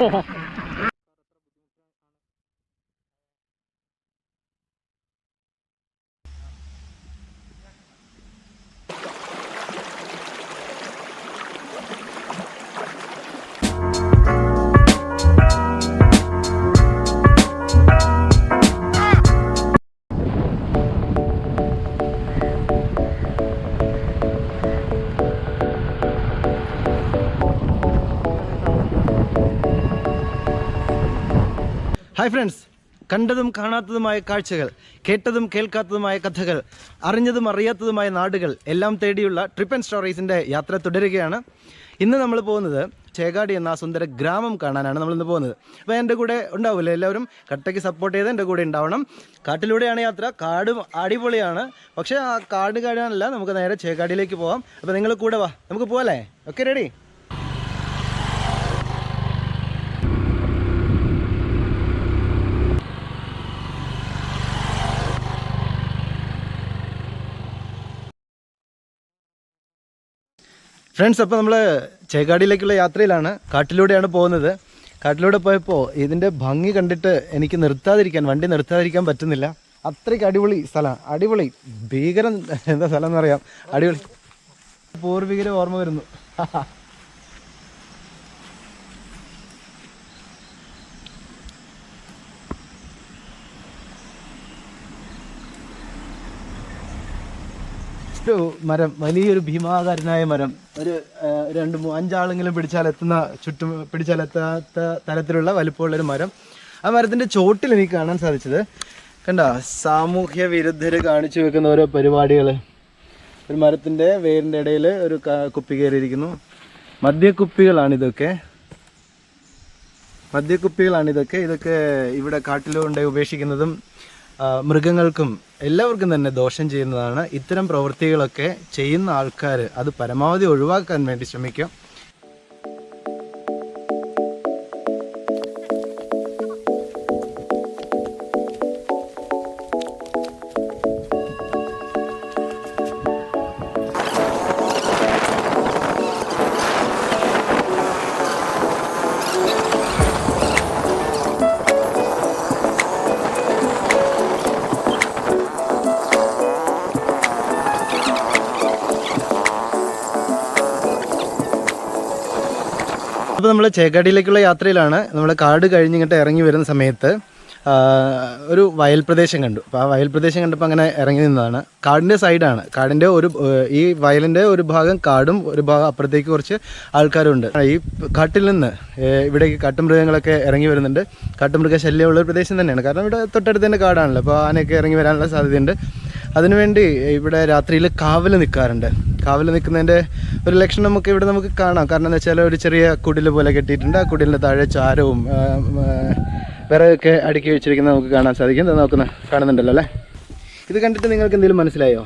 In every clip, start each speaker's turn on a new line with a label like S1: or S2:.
S1: Oh. Hi friends കണ്ടതും കാണാത്തതുമായ കാഴ്ചകൾ കേട്ടതും കേൾക്കാത്തതുമായ കഥകൾ അറിഞ്ഞതും അറിയാത്തതുമായ നാടുകൾ എല്ലാം തേടിയുള്ള ട്രിപ്പ് ആൻഡ് സ്റ്റോറീസിൻ്റെ യാത്ര തുടരുകയാണ് ഇന്ന് നമ്മൾ പോകുന്നത് ചേകാടി എന്ന ആ സുന്ദര ഗ്രാമം കാണാനാണ് നമ്മൾ ഇന്ന് പോകുന്നത് അപ്പോൾ എൻ്റെ കൂടെ ഉണ്ടാവില്ലേ എല്ലാവരും കട്ടയ്ക്ക് സപ്പോർട്ട് ചെയ്ത് എൻ്റെ കൂടെ ഉണ്ടാവണം കാട്ടിലൂടെയാണ് യാത്ര കാട് അടിപൊളിയാണ് പക്ഷേ ആ കാട് കാണാനല്ല നമുക്ക് നേരെ ചേകാടിയിലേക്ക് പോകാം അപ്പോൾ നിങ്ങൾ കൂടെ വാ നമുക്ക് പോകല്ലേ ഓക്കെ റെഡി ഫ്രണ്ട്സ് അപ്പോൾ നമ്മൾ ചേക്കാടിയിലേക്കുള്ള യാത്രയിലാണ് കാട്ടിലൂടെയാണ് പോകുന്നത് കാട്ടിലൂടെ പോയപ്പോൾ ഇതിൻ്റെ ഭംഗി കണ്ടിട്ട് എനിക്ക് നിർത്താതിരിക്കാൻ വണ്ടി നിർത്താതിരിക്കാൻ പറ്റുന്നില്ല അത്രയ്ക്ക് അടിപൊളി സ്ഥലമാണ് അടിപൊളി ഭീകരം എന്താ സ്ഥലം എന്നറിയാം അടിപൊളി പൂർവികരെ ഓർമ്മ വരുന്നു ഒരു മരം വലിയൊരു ഭീമാകാരനായ മരം ഒരു രണ്ട് അഞ്ചാളെങ്കിലും പിടിച്ചാൽ എത്തുന്ന ചുറ്റും പിടിച്ചാൽ എത്താത്ത തരത്തിലുള്ള വലിപ്പമുള്ളൊരു മരം ആ മരത്തിൻ്റെ ചോട്ടിൽ എനിക്ക് കാണാൻ സാധിച്ചത് കണ്ട സാമൂഹ്യ വിരുദ്ധർ കാണിച്ചു വെക്കുന്ന ഓരോ പരിപാടികൾ ഒരു മരത്തിൻ്റെ വേരിൻ്റെ ഇടയിൽ ഒരു കുപ്പി കയറിയിരിക്കുന്നു മദ്യക്കുപ്പികളാണ് ഇതൊക്കെ ഇതൊക്കെ ഇവിടെ കാട്ടിലുണ്ടായി ഉപേക്ഷിക്കുന്നതും മൃഗങ്ങൾക്കും എല്ലാവർക്കും തന്നെ ദോഷം ചെയ്യുന്നതാണ് ഇത്തരം പ്രവൃത്തികളൊക്കെ ചെയ്യുന്ന ആൾക്കാർ അത് പരമാവധി ഒഴിവാക്കാൻ വേണ്ടി ശ്രമിക്കും അപ്പോൾ നമ്മൾ ചേക്കാടിയിലേക്കുള്ള യാത്രയിലാണ് നമ്മൾ കാട് കഴിഞ്ഞിങ്ങോട്ട് ഇറങ്ങി വരുന്ന സമയത്ത് ഒരു വയൽ പ്രദേശം കണ്ടു അപ്പോൾ ആ വയൽ പ്രദേശം കണ്ടപ്പോൾ അങ്ങനെ ഇറങ്ങി നിന്നതാണ് കാടിൻ്റെ സൈഡാണ് കാടിൻ്റെ ഒരു ഈ വയലിൻ്റെ ഒരു ഭാഗം കാടും ഒരു ഭാഗം അപ്പുറത്തേക്ക് കുറച്ച് ആൾക്കാരുണ്ട് ഈ കാട്ടിൽ നിന്ന് ഇവിടേക്ക് കാട്ടുമൃഗങ്ങളൊക്കെ ഇറങ്ങി വരുന്നുണ്ട് കാട്ടുമൃഗ ശല്യമുള്ള ഒരു പ്രദേശം തന്നെയാണ് കാരണം ഇവിടെ തൊട്ടടുത്ത് തന്നെ കാടാണല്ലോ അപ്പോൾ ആനയൊക്കെ ഇറങ്ങി വരാനുള്ള സാധ്യതയുണ്ട് അതിനുവേണ്ടി ഇവിടെ രാത്രിയിൽ കാവൽ നിൽക്കാറുണ്ട് കാവൽ നിൽക്കുന്നതിൻ്റെ ഒരു ലക്ഷണം നമുക്ക് ഇവിടെ നമുക്ക് കാണാം കാരണം എന്താ വെച്ചാൽ ഒരു ചെറിയ കുടിൽ പോലെ കെട്ടിയിട്ടുണ്ട് ആ കുടിലിൻ്റെ താഴെ ചാരവും വിറകൊക്കെ അടുക്കി വെച്ചിരിക്കുന്നത് നമുക്ക് കാണാൻ സാധിക്കും നോക്കുന്ന കാണുന്നുണ്ടല്ലോ അല്ലേ ഇത് കണ്ടിട്ട് നിങ്ങൾക്ക് എന്തെങ്കിലും മനസ്സിലായോ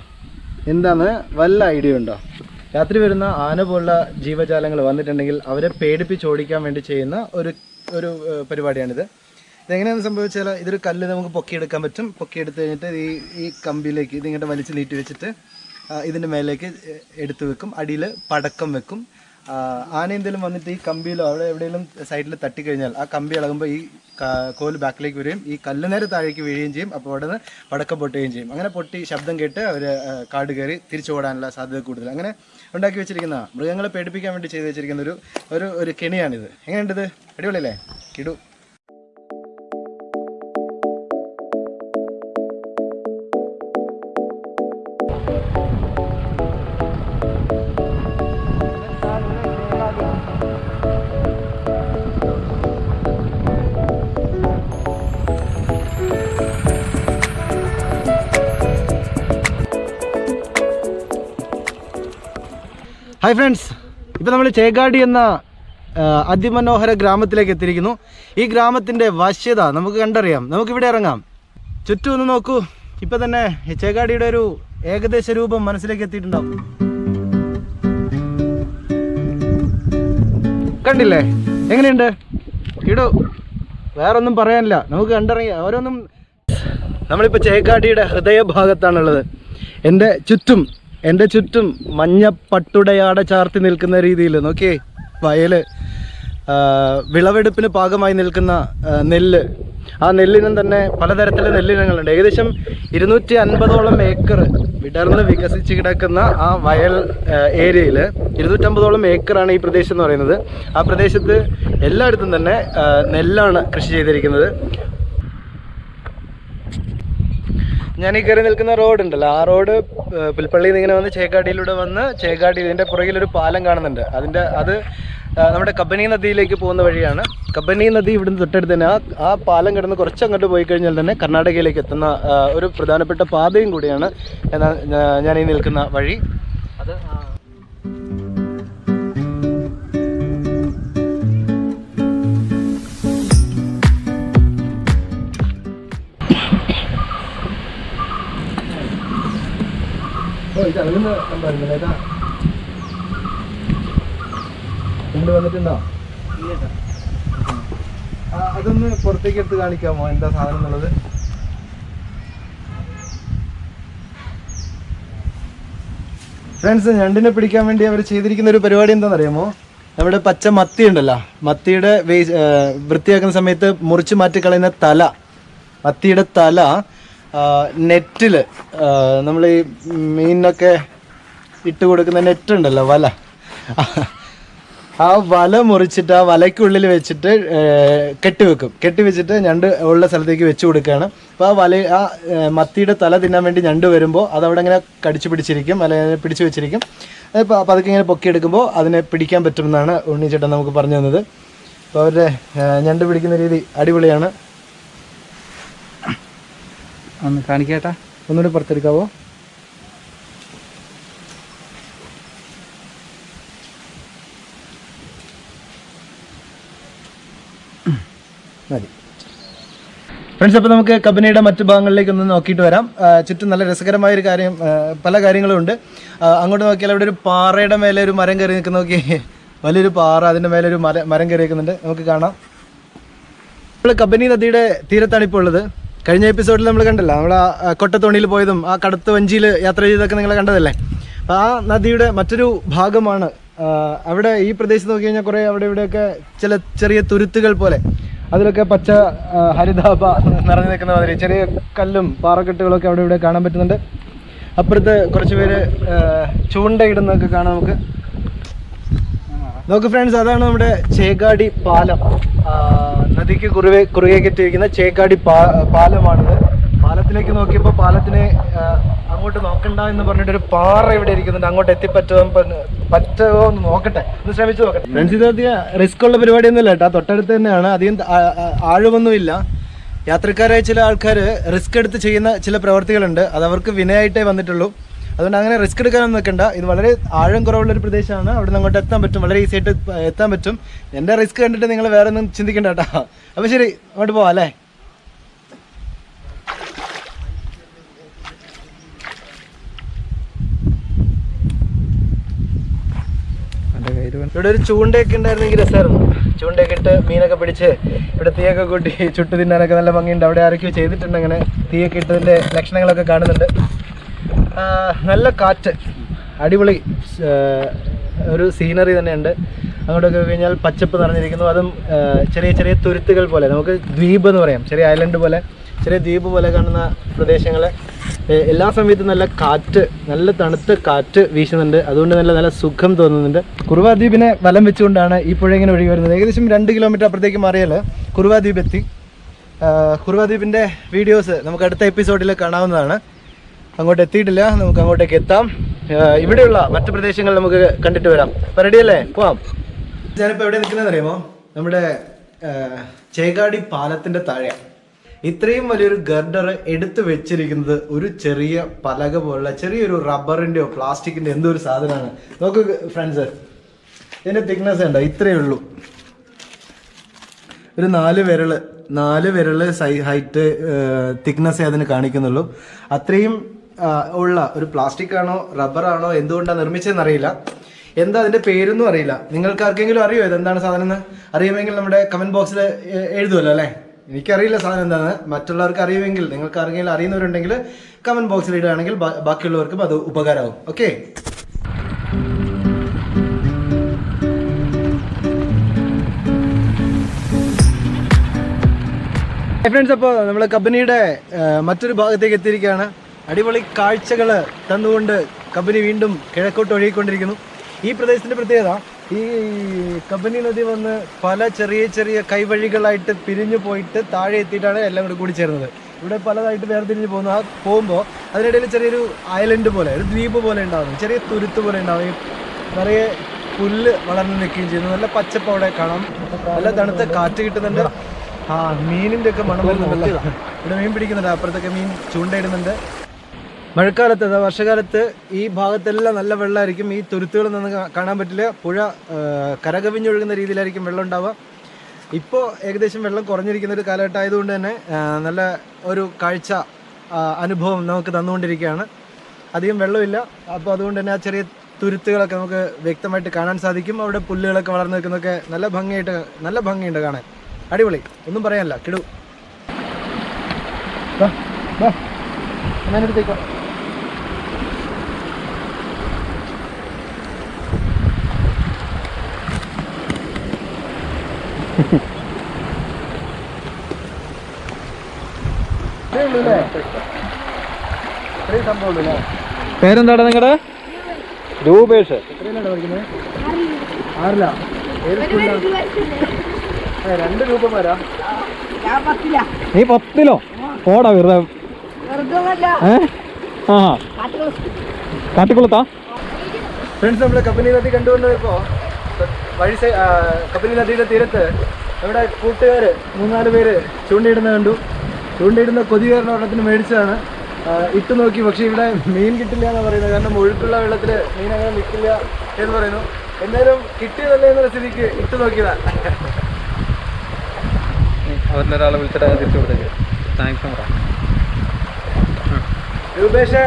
S1: എന്താണ് വല്ല ഐഡിയ ഉണ്ടോ രാത്രി വരുന്ന ആന പോലുള്ള ജീവജാലങ്ങൾ വന്നിട്ടുണ്ടെങ്കിൽ അവരെ പേടിപ്പിച്ച് ഓടിക്കാൻ വേണ്ടി ചെയ്യുന്ന ഒരു ഒരു പരിപാടിയാണിത് ഇതെങ്ങനെയാണ് സംഭവിച്ചാൽ ഇതൊരു കല്ല് നമുക്ക് പൊക്കിയെടുക്കാൻ പറ്റും പൊക്കിയെടുത്ത് കഴിഞ്ഞിട്ട് ഈ ഈ കമ്പിയിലേക്ക് ഇതിങ്ങോട്ട് വലിച്ച് നീട്ടി വെച്ചിട്ട് ഇതിൻ്റെ മേലേക്ക് എടുത്തു വെക്കും അടിയിൽ പടക്കം വെക്കും ആന എന്തെങ്കിലും വന്നിട്ട് ഈ കമ്പിയിലോ അവിടെ എവിടെയെങ്കിലും സൈഡിൽ തട്ടിക്കഴിഞ്ഞാൽ ആ കമ്പി ഇളകുമ്പോൾ ഈ കോല് ബാക്കിലേക്ക് വരികയും ഈ കല്ല് നേരെ താഴേക്ക് വീഴുകയും ചെയ്യും അപ്പോൾ അവിടെ നിന്ന് പടക്കം പൊട്ടുകയും ചെയ്യും അങ്ങനെ പൊട്ടി ശബ്ദം കേട്ട് അവർ കാട് കയറി തിരിച്ചു ഓടാനുള്ള സാധ്യത കൂടുതൽ അങ്ങനെ ഉണ്ടാക്കി വെച്ചിരിക്കുന്ന മൃഗങ്ങളെ പേടിപ്പിക്കാൻ വേണ്ടി ചെയ്ത് വെച്ചിരിക്കുന്ന ഒരു ഒരു കെണിയാണിത് എങ്ങനെയുണ്ടത് അടിപൊളിയല്ലേ കിടൂ ഹായ് ഫ്രണ്ട്സ് ഇപ്പം നമ്മൾ ചേക്കാടി എന്ന അതിമനോഹര ഗ്രാമത്തിലേക്ക് എത്തിയിരിക്കുന്നു ഈ ഗ്രാമത്തിൻ്റെ വശ്യത നമുക്ക് കണ്ടറിയാം നമുക്കിവിടെ ഇറങ്ങാം ചുറ്റും ഒന്ന് നോക്കൂ ഇപ്പം തന്നെ ചേക്കാടിയുടെ ഒരു ഏകദേശ രൂപം മനസ്സിലേക്ക് എത്തിയിട്ടുണ്ടാവും കണ്ടില്ലേ എങ്ങനെയുണ്ട് ഇടൂ വേറൊന്നും പറയാനില്ല നമുക്ക് കണ്ടറിയാം ഓരോന്നും നമ്മളിപ്പോൾ ചേക്കാടിയുടെ ഹൃദയഭാഗത്താണുള്ളത് എൻ്റെ ചുറ്റും എൻ്റെ ചുറ്റും മഞ്ഞ പട്ടുടയാടെ ചാർത്തി നിൽക്കുന്ന രീതിയിൽ നോക്കിയേ വയല് വിളവെടുപ്പിന് പാകമായി നിൽക്കുന്ന നെല്ല് ആ നെല്ലിനും തന്നെ പലതരത്തിലെ നെല്ലിനങ്ങളുണ്ട് ഏകദേശം ഇരുന്നൂറ്റി അൻപതോളം ഏക്കർ വിടർന്ന് വികസിച്ച് കിടക്കുന്ന ആ വയൽ ഏരിയയിൽ ഇരുന്നൂറ്റമ്പതോളം ഏക്കറാണ് ഈ പ്രദേശം എന്ന് പറയുന്നത് ആ പ്രദേശത്ത് എല്ലായിടത്തും തന്നെ നെല്ലാണ് കൃഷി ചെയ്തിരിക്കുന്നത് ഞാൻ ഈ കയറി നിൽക്കുന്ന റോഡ് ഉണ്ടല്ലോ ആ റോഡ് പുൽപ്പള്ളിയിൽ നിന്ന് ഇങ്ങനെ വന്ന് ചേക്കാട്ടിയിലൂടെ വന്ന് ചേക്കാട്ടി ഇതിൻ്റെ ഒരു പാലം കാണുന്നുണ്ട് അതിൻ്റെ അത് നമ്മുടെ കബനി നദിയിലേക്ക് പോകുന്ന വഴിയാണ് കബനി നദി ഇവിടുന്ന് തൊട്ടടുത്ത് തന്നെ ആ ആ പാലം കിടന്ന് കുറച്ച് അങ്ങോട്ട് പോയി കഴിഞ്ഞാൽ തന്നെ കർണാടകയിലേക്ക് എത്തുന്ന ഒരു പ്രധാനപ്പെട്ട പാതയും കൂടിയാണ് ഞാൻ ഈ നിൽക്കുന്ന വഴി അത് അതൊന്ന് പുറത്തേക്ക് എടുത്ത് കാണിക്കാമോ എന്താ സാധനം എന്നുള്ളത് ഫ്രണ്ട്സ് ഞണ്ടിനെ പിടിക്കാൻ വേണ്ടി അവർ ചെയ്തിരിക്കുന്ന ഒരു പരിപാടി എന്താണെന്നറിയാമോ നമ്മുടെ പച്ച മത്തി ഉണ്ടല്ലോ മത്തിയുടെ വേ വൃത്തിയാക്കുന്ന സമയത്ത് മുറിച്ച് മാറ്റിക്കളയുന്ന തല മത്തിയുടെ തല നെറ്റിൽ നമ്മൾ ഈ മീനിനൊക്കെ ഇട്ട് കൊടുക്കുന്ന നെറ്റ് ഉണ്ടല്ലോ വല ആ വല മുറിച്ചിട്ട് ആ വലയ്ക്കുള്ളിൽ വെച്ചിട്ട് കെട്ടിവെക്കും കെട്ടിവെച്ചിട്ട് ഞണ്ട് ഉള്ള സ്ഥലത്തേക്ക് വെച്ച് കൊടുക്കുകയാണ് അപ്പോൾ ആ വല ആ മത്തിയുടെ തല തിന്നാൻ വേണ്ടി ഞണ്ട് വരുമ്പോൾ അതവിടെ ഇങ്ങനെ കടിച്ചു പിടിച്ചിരിക്കും അല്ലെങ്കിൽ പിടിച്ചു വെച്ചിരിക്കും അപ്പോൾ അപ്പോൾ അതൊക്കെ ഇങ്ങനെ പൊക്കിയെടുക്കുമ്പോൾ അതിനെ പിടിക്കാൻ പറ്റുമെന്നാണ് ഉണ്ണി ചേട്ടൻ നമുക്ക് പറഞ്ഞു തന്നത് അപ്പോൾ അവരുടെ ഞണ്ട് പിടിക്കുന്ന രീതി അടിപൊളിയാണ് ഒന്ന് കാണിക്കേട്ടാ ഒന്നുകൂടി പുറത്തെടുക്കാവോ മതി ഫ്രണ്ട്സ് അപ്പോൾ നമുക്ക് കബനിയുടെ മറ്റു ഭാഗങ്ങളിലേക്ക് ഒന്ന് നോക്കിയിട്ട് വരാം ചുറ്റും നല്ല രസകരമായ ഒരു കാര്യം പല ഉണ്ട് അങ്ങോട്ട് നോക്കിയാൽ അവിടെ ഒരു പാറയുടെ മേലെ ഒരു മരം കയറി നിൽക്കുന്ന നോക്കി വലിയൊരു പാറ അതിൻ്റെ മേലെ ഒരു മരം മരം കയറി നിൽക്കുന്നുണ്ട് നമുക്ക് കാണാം ഇപ്പോൾ കബനി നദിയുടെ തീരത്താണ് ഇപ്പോൾ ഉള്ളത് കഴിഞ്ഞ എപ്പിസോഡിൽ നമ്മൾ കണ്ടല്ലോ നമ്മൾ ആ കൊട്ടത്തോണിയിൽ പോയതും ആ കടുത്ത വഞ്ചിയിൽ യാത്ര ചെയ്തതൊക്കെ നിങ്ങൾ കണ്ടതല്ലേ അപ്പോൾ ആ നദിയുടെ മറ്റൊരു ഭാഗമാണ് അവിടെ ഈ പ്രദേശത്ത് നോക്കി കഴിഞ്ഞാൽ കുറേ അവിടെ ഇവിടെയൊക്കെ ചില ചെറിയ തുരുത്തുകൾ പോലെ അതിലൊക്കെ പച്ച ഹരിതാപ നിറഞ്ഞു നിൽക്കുന്ന മാതിരി ചെറിയ കല്ലും പാറക്കെട്ടുകളൊക്കെ അവിടെ ഇവിടെ കാണാൻ പറ്റുന്നുണ്ട് അപ്പുറത്ത് കുറച്ച് പേര് ചൂണ്ടയിടുന്നതൊക്കെ കാണാം നമുക്ക് നോക്ക് ഫ്രണ്ട്സ് അതാണ് നമ്മുടെ ചേക്കാടി പാലം നദിക്ക് കുറുകെ കുറുകെ കെട്ടിയിരിക്കുന്ന ചേക്കാടി പാ പാലമാണിത് പാലത്തിലേക്ക് നോക്കിയപ്പോൾ പാലത്തിനെ അങ്ങോട്ട് നോക്കണ്ട എന്ന് പറഞ്ഞിട്ട് ഒരു പാറ ഇവിടെ ഇരിക്കുന്നുണ്ട് അങ്ങോട്ട് എത്തിപ്പറ്റോ പറ്റോ എന്ന് നോക്കട്ടെ ഒന്ന് ശ്രമിച്ചു നോക്കട്ടെ ഫ്രണ്ട്സ് ഇത് അധികം റിസ്ക് ഉള്ള പരിപാടിയൊന്നുമില്ല കേട്ടോ തൊട്ടടുത്ത് തന്നെയാണ് അധികം ആഴമൊന്നുമില്ല യാത്രക്കാരായ ചില ആൾക്കാർ റിസ്ക് എടുത്ത് ചെയ്യുന്ന ചില പ്രവർത്തികളുണ്ട് അത് അവർക്ക് വിനയായിട്ടേ വന്നിട്ടുള്ളൂ അതുകൊണ്ട് അങ്ങനെ റിസ്ക് എടുക്കാനൊന്നും നിൽക്കണ്ട ഇത് വളരെ ആഴം കുറവുള്ളൊരു പ്രദേശമാണ് അവിടെ നിന്ന് അങ്ങോട്ട് എത്താൻ പറ്റും വളരെ ഈസി ആയിട്ട് എത്താൻ പറ്റും എൻ്റെ റിസ്ക് കണ്ടിട്ട് നിങ്ങൾ വേറെ ഒന്നും ചിന്തിക്കണ്ട കേട്ടോ അപ്പോൾ ശരി അങ്ങോട്ട് പോവാം അല്ലേ ഇവിടെ ഒരു ചൂണ്ടയൊക്കെ ഉണ്ടായിരുന്നെങ്കിൽ രസമായിരുന്നു ചൂണ്ടയൊക്കെ ഇട്ട് മീനൊക്കെ പിടിച്ച് ഇവിടെ തീയൊക്കെ കൂട്ടി ചുട്ടു തിന്നാനൊക്കെ നല്ല ഭംഗിയുണ്ട് അവിടെ ആരൊക്കെയോ ചെയ്തിട്ടുണ്ട് അങ്ങനെ തീയൊക്കെ ഇട്ടതിൻ്റെ ലക്ഷണങ്ങളൊക്കെ കാണുന്നുണ്ട് നല്ല കാറ്റ് അടിപൊളി ഒരു സീനറി തന്നെയുണ്ട് അങ്ങോട്ടൊക്കെ കഴിഞ്ഞാൽ പച്ചപ്പ് നിറഞ്ഞിരിക്കുന്നു അതും ചെറിയ ചെറിയ തുരുത്തുകൾ പോലെ നമുക്ക് ദ്വീപ് എന്ന് പറയാം ചെറിയ ഐലൻഡ് പോലെ ചെറിയ ദ്വീപ് പോലെ കാണുന്ന പ്രദേശങ്ങൾ എല്ലാ സമയത്തും നല്ല കാറ്റ് നല്ല തണുത്ത കാറ്റ് വീശുന്നുണ്ട് അതുകൊണ്ട് നല്ല നല്ല സുഖം തോന്നുന്നുണ്ട് കുറുവാ ദ്വീപിനെ വലം വെച്ചുകൊണ്ടാണ് ഈ പുഴ ഇങ്ങനെ ഒഴുകി വരുന്നത് ഏകദേശം രണ്ട് കിലോമീറ്റർ അപ്പുറത്തേക്ക് മാറിയാൽ കുറുവാ ദ്വീപ് എത്തി കുറുവാ ദ്വീപിൻ്റെ വീഡിയോസ് നമുക്ക് അടുത്ത എപ്പിസോഡിൽ കാണാവുന്നതാണ് അങ്ങോട്ട് എത്തിയിട്ടില്ല നമുക്ക് അങ്ങോട്ടേക്ക് എത്താം ഇവിടെയുള്ള മറ്റു പ്രദേശങ്ങൾ നമുക്ക് കണ്ടിട്ട് വരാം അപ്പം റെഡി അല്ലേ പോവാം ഞാനിപ്പോൾ എവിടെ നിൽക്കുന്നതെന്ന് അറിയുമോ നമ്മുടെ ചേകാടി പാലത്തിന്റെ താഴെ ഇത്രയും വലിയൊരു ഗർഡർ എടുത്തു വെച്ചിരിക്കുന്നത് ഒരു ചെറിയ പലക പോലുള്ള ചെറിയൊരു റബ്ബറിന്റെയോ പ്ലാസ്റ്റിക്കിന്റെ എന്തോ ഒരു സാധനമാണ് നോക്കൂ ഫ്രണ്ട്സ് ഇതിന്റെ തിക്നെസ് ഉണ്ടോ ഇത്രയേ ഉള്ളൂ ഒരു നാല് വിരൽ നാല് വിരൽ സൈ ഹൈറ്റ് തിക്നെസ്സേ അതിന് കാണിക്കുന്നുള്ളൂ അത്രയും ഉള്ള ഒരു പ്ലാസ്റ്റിക് ആണോ റബ്ബറാണോ എന്തുകൊണ്ടാണ് നിർമ്മിച്ചതെന്ന് അറിയില്ല എന്താ അതിന്റെ പേരൊന്നും അറിയില്ല നിങ്ങൾക്ക് ആർക്കെങ്കിലും അറിയോ ഇതെന്താണ് സാധനം എന്ന് അറിയുമെങ്കിൽ നമ്മുടെ കമന്റ് ബോക്സിൽ എഴുതുമല്ലോ അല്ലേ എനിക്കറിയില്ല സാധനം എന്താണ് മറ്റുള്ളവർക്ക് അറിയുമെങ്കിൽ നിങ്ങൾക്ക് ആർക്കെങ്കിലും അറിയുന്നവരുണ്ടെങ്കിൽ കമന്റ് ബോക്സിൽ ഇടുകയാണെങ്കിൽ ബാക്കിയുള്ളവർക്കും അത് ഉപകാരമാവും ഓക്കെ ഫ്രണ്ട്സ് അപ്പോൾ നമ്മൾ കമ്പനിയുടെ മറ്റൊരു ഭാഗത്തേക്ക് എത്തിയിരിക്കുകയാണ് അടിപൊളി കാഴ്ചകൾ തന്നുകൊണ്ട് കമ്പനി വീണ്ടും കിഴക്കോട്ട് ഒഴുകിക്കൊണ്ടിരിക്കുന്നു ഈ പ്രദേശത്തിൻ്റെ പ്രത്യേകത ഈ കമ്പനി നദി വന്ന് പല ചെറിയ ചെറിയ കൈവഴികളായിട്ട് പിരിഞ്ഞു പോയിട്ട് താഴെ എത്തിയിട്ടാണ് എല്ലാം കൂടി കൂടി ചേരുന്നത് ഇവിടെ പലതായിട്ട് വേർതിരിഞ്ഞ് പോകുന്നു ആ പോകുമ്പോൾ അതിനിടയിൽ ചെറിയൊരു ഐലൻഡ് പോലെ ഒരു ദ്വീപ് പോലെ ഉണ്ടാകും ചെറിയ തുരുത്ത് പോലെ ഉണ്ടാകും നിറയെ പുല്ല് വളർന്നു നിൽക്കുകയും ചെയ്യുന്നു നല്ല പച്ചപ്പ് അവിടെ കാണാം നല്ല തണുത്ത കാറ്റ് കിട്ടുന്നുണ്ട് ആ മീനിൻ്റെ ഒക്കെ മണം വരുന്നുണ്ടല്ലോ ഇവിടെ മീൻ പിടിക്കുന്നുണ്ട് അപ്പുറത്തൊക്കെ മീൻ ചൂണ്ടയിടുന്നുണ്ട് മഴക്കാലത്ത് അതായത് വർഷകാലത്ത് ഈ ഭാഗത്തെല്ലാം നല്ല വെള്ളമായിരിക്കും ഈ തുരുത്തുകൾ നിന്ന് കാണാൻ പറ്റില്ല പുഴ കരകവിഞ്ഞൊഴുകുന്ന രീതിയിലായിരിക്കും വെള്ളം ഉണ്ടാവുക ഇപ്പോൾ ഏകദേശം വെള്ളം കുറഞ്ഞിരിക്കുന്ന ഒരു കാലഘട്ടം ആയതുകൊണ്ട് തന്നെ നല്ല ഒരു കാഴ്ച അനുഭവം നമുക്ക് തന്നുകൊണ്ടിരിക്കുകയാണ് അധികം വെള്ളമില്ല അപ്പോൾ അതുകൊണ്ട് തന്നെ ആ ചെറിയ തുരുത്തുകളൊക്കെ നമുക്ക് വ്യക്തമായിട്ട് കാണാൻ സാധിക്കും അവിടെ പുല്ലുകളൊക്കെ വളർന്നു നിൽക്കുന്നൊക്കെ നല്ല ഭംഗിയായിട്ട് നല്ല ഭംഗിയുണ്ട് കാണാൻ അടിപൊളി ഒന്നും പറയാനല്ല കിടു എടുത്തേക്കോ പേരെന്താണ് നിങ്ങടെ രൂപേഷ് രണ്ട് രൂപമാരാ നീ പത്തിലോ പോടാ വെറുതെ ആ കാട്ടിക്കുളത്താ ഫ്രണ്ട്സ് നമ്മളെ കമ്പനി കണ്ടുകൊണ്ടിരിക്കോ വഴി കപിലി നദിയുടെ തീരത്ത് നമ്മുടെ കൂട്ടുകാർ മൂന്നാല് പേര് ചൂണ്ടയിടുന്ന കണ്ടു ചൂണ്ടയിടുന്ന കൊതികേറിന് വെള്ളത്തിന് മേടിച്ചതാണ് ഇട്ട് നോക്കി പക്ഷേ ഇവിടെ മീൻ കിട്ടില്ല എന്നാണ് പറയുന്നത് കാരണം ഒഴുക്കുള്ള വെള്ളത്തിൽ മീൻ അങ്ങനെ നിൽക്കില്ല എന്ന് പറയുന്നു എന്തായാലും കിട്ടിയതല്ലേ എന്നുള്ള സ്ഥിതിക്ക് ഇട്ട് നോക്കിയതാണ് അവരിലൊരാളെ വിളിച്ചിട്ട് തിരിച്ചു കൊടുത്തേക്ക് താങ്ക്സ് രൂപേഷേ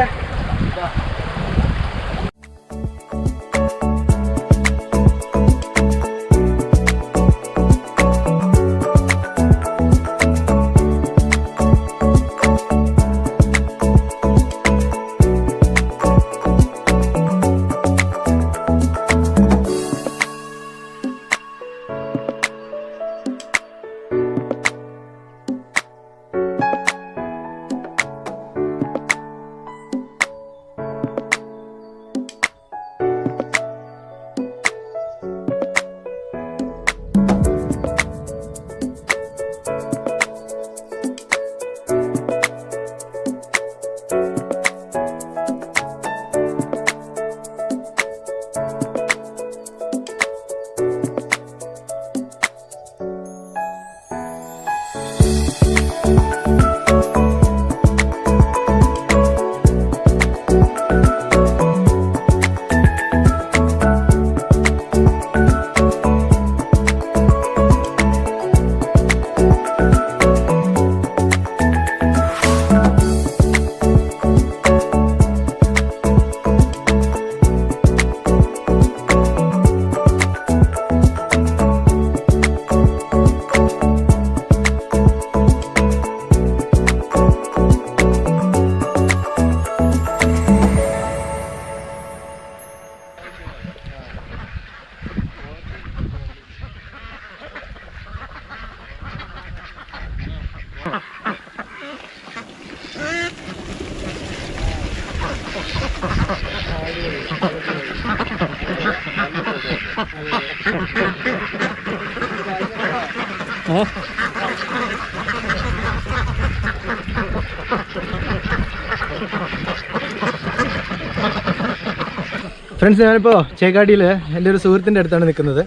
S1: ഫ്രണ്ട്സ് ഞാനിപ്പോൾ ചേക്കാടിയിൽ എൻ്റെ ഒരു സുഹൃത്തിൻ്റെ അടുത്താണ് നിൽക്കുന്നത്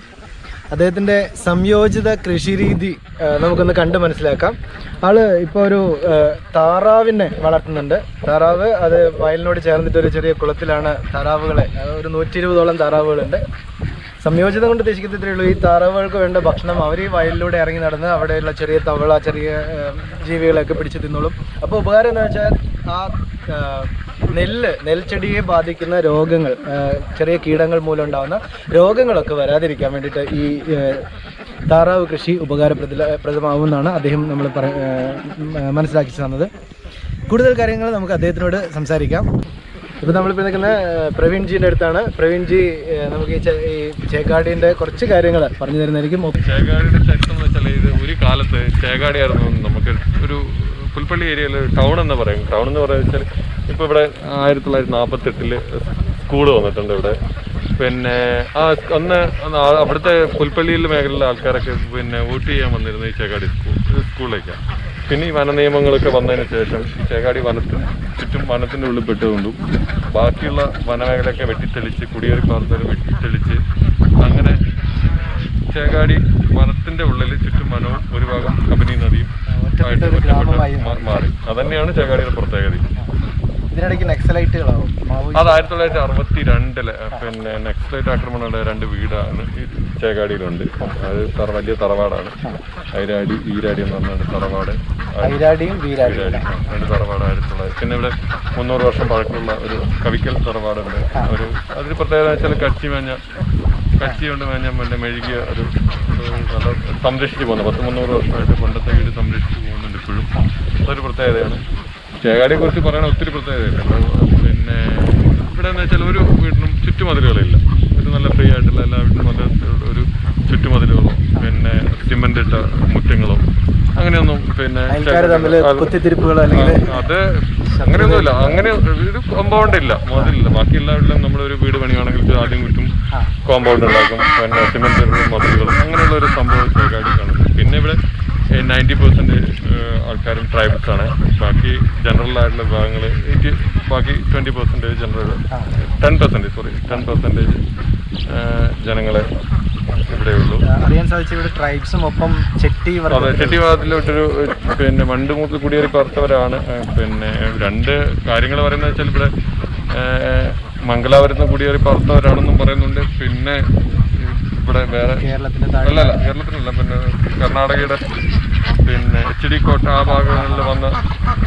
S1: അദ്ദേഹത്തിൻ്റെ സംയോജിത കൃഷിരീതി നമുക്കൊന്ന് കണ്ട് മനസ്സിലാക്കാം ആള് ഇപ്പോൾ ഒരു താറാവിനെ വളർത്തുന്നുണ്ട് താറാവ് അത് വയലിനോട് ചേർന്നിട്ട് ഒരു ചെറിയ കുളത്തിലാണ് താറാവുകളെ ഒരു നൂറ്റി ഇരുപതോളം താറാവുകളുണ്ട് സംയോജിതം കൊണ്ട് ഉള്ളൂ ഈ താറാവുകൾക്ക് വേണ്ട ഭക്ഷണം അവർ ഈ വയലിലൂടെ ഇറങ്ങി നടന്ന് അവിടെയുള്ള ചെറിയ തവള ചെറിയ ജീവികളൊക്കെ പിടിച്ച് തിന്നോളും അപ്പോൾ ഉപകാരം എന്ന് വെച്ചാൽ ആ നെല്ല് നെൽച്ചെടിയെ ബാധിക്കുന്ന രോഗങ്ങൾ ചെറിയ കീടങ്ങൾ മൂലം ഉണ്ടാകുന്ന രോഗങ്ങളൊക്കെ വരാതിരിക്കാൻ വേണ്ടിയിട്ട് ഈ താറാവ് കൃഷി ഉപകാരപ്രദമാവുമെന്നാണ് അദ്ദേഹം നമ്മൾ മനസ്സിലാക്കി തന്നത് കൂടുതൽ കാര്യങ്ങൾ നമുക്ക് അദ്ദേഹത്തിനോട് സംസാരിക്കാം ഇപ്പോൾ നമ്മളിപ്പോൾ നിൽക്കുന്ന പ്രവീൺജീൻ്റെ അടുത്താണ് പ്രവീൺജി നമുക്ക് ഈ ചേക്കാടിൻ്റെ കുറച്ച് കാര്യങ്ങൾ പറഞ്ഞു തരുന്നതായിരിക്കും
S2: ചേക്കാടിയുടെ ചരിത്രം എന്ന് വെച്ചാൽ ഇത് ഒരു കാലത്ത് ചേക്കാടിയായിരുന്നു നമുക്ക് ഒരു പുൽപ്പള്ളി ഏരിയയിൽ ടൗൺ എന്ന് പറയും ടൗൺ എന്ന് പറയുന്നത് വെച്ചാൽ ഇപ്പോൾ ഇവിടെ ആയിരത്തി തൊള്ളായിരത്തി നാൽപ്പത്തെട്ടിൽ സ്കൂൾ വന്നിട്ടുണ്ട് ഇവിടെ പിന്നെ ആ അന്ന് അവിടുത്തെ പുൽപ്പള്ളിയിലെ മേഖലയിലെ ആൾക്കാരൊക്കെ പിന്നെ വോട്ട് ചെയ്യാൻ വന്നിരുന്നു ഈ ചേക്കാടി സ്കൂൾ സ്കൂളിലേക്കാണ് പിന്നെ ഈ വന നിയമങ്ങളൊക്കെ വന്നതിന് ശേഷം ചേക്കാടി വനത്തിന് ചുറ്റും വനത്തിൻ്റെ ഉള്ളിൽ പെട്ടുകൊണ്ടും ബാക്കിയുള്ള വനമേഖലയൊക്കെ വെട്ടിത്തെളിച്ച് കുടിയേറി വെട്ടിത്തെളിച്ച് അങ്ങനെ ചേക്കാടി വനത്തിൻ്റെ ഉള്ളിൽ ചുറ്റും വനവും ഒരു ഭാഗം കബനി നദിയും മാറി അതന്നെയാണ് ചേക്കാടിയുടെ പ്രത്യേകത
S1: അത്
S2: ആയിരത്തി തൊള്ളായിരത്തി അറുപത്തി രണ്ടിലെ പിന്നെ നക്സലൈറ്റ് ആക്രമണമുള്ള രണ്ട് വീടാണ് ചേകാടിയിലുണ്ട് അത് തറ വലിയ തറവാടാണ് ഐരാടി ഈരാടി എന്ന് പറഞ്ഞ തറവാട്
S1: രണ്ട്
S2: തറവാട് ആയിരത്തി തൊള്ളായിരത്തി പിന്നെ ഇവിടെ മുന്നൂറ് വർഷം പഴക്കമുള്ള ഒരു കവിക്കൽ തറവാടുണ്ട് ഒരു അതിൽ പ്രത്യേകത വെച്ചാൽ കച്ചി മേഞ്ഞ കച്ചി കൊണ്ട് മേഞ്ഞ പിന്നെ മെഴുകിയ ഒരു നല്ല സംരക്ഷിച്ചു പോകുന്നത് പത്ത് മുന്നൂറ് വർഷമായിട്ട് പണ്ടത്തെ വീട് സംരക്ഷിച്ചു പോകുന്നുണ്ട് ഇപ്പോഴും അതൊരു പ്രത്യേകതയാണ് ചേകാടിയെ കുറിച്ച് പറയണ ഒത്തിരി പ്രത്യേകതയില്ല പിന്നെ ഇവിടെ എന്ന് വെച്ചാൽ ഒരു വീട്ടിനും ചുറ്റുമതിലുകളില്ല ഇത് നല്ല ഫ്രീ ആയിട്ടുള്ള എല്ലാ വീട്ടിലും നല്ല ഒരു ചുറ്റുമതിലുകളോ പിന്നെ സിമെന്റ് ഇട്ട മുറ്റങ്ങളോ അങ്ങനെയൊന്നും പിന്നെ അത് അങ്ങനെയൊന്നുമില്ല അങ്ങനെ ഒരു കോമ്പൗണ്ട് ഇല്ല മതിലില്ല ബാക്കി വീട്ടിലും നമ്മളൊരു വീട് പണിയാണെങ്കിൽ ആദ്യം ചുറ്റും കോമ്പൗണ്ട് ഉണ്ടാക്കും പിന്നെ സിമെന്റ് മതിലുകളും അങ്ങനെയുള്ള ഒരു സംഭവം ചേക്കാടി കാണുന്നത് പിന്നെ ഇവിടെ നയൻറ്റി പെർസെൻറ്റ് ആൾക്കാരും ട്രൈബൽസാണ് ബാക്കി ജനറൽ ആയിട്ടുള്ള വിഭാഗങ്ങൾ എനിക്ക് ബാക്കി twenty percentage general ten percentage sorry ten percentage ജനങ്ങളെ ഇവിടെയുള്ളൂ
S1: അറിയാൻ സാധിച്ചു ഇവിടെ ട്രൈബ്സും ഒപ്പം ചെട്ടി
S2: അതെ ചെട്ടി വാദത്തിലോട്ടൊരു പിന്നെ പണ്ട് മൂത്ത് കുടിയേറി പാർത്തവരാണ് പിന്നെ രണ്ട് കാര്യങ്ങൾ പറയുന്നത് വെച്ചാൽ ഇവിടെ മംഗലാപുരത്ത് കുടിയേറി പാർത്തവരാണെന്നും പറയുന്നുണ്ട് പിന്നെ ഇവിടെ വേറെ
S1: അല്ലല്ല
S2: കേരളത്തിനല്ല പിന്നെ കർണാടകയുടെ പിന്നെ എച്ച് ഡി കോട്ട ആ ഭാഗങ്ങളിൽ വന്ന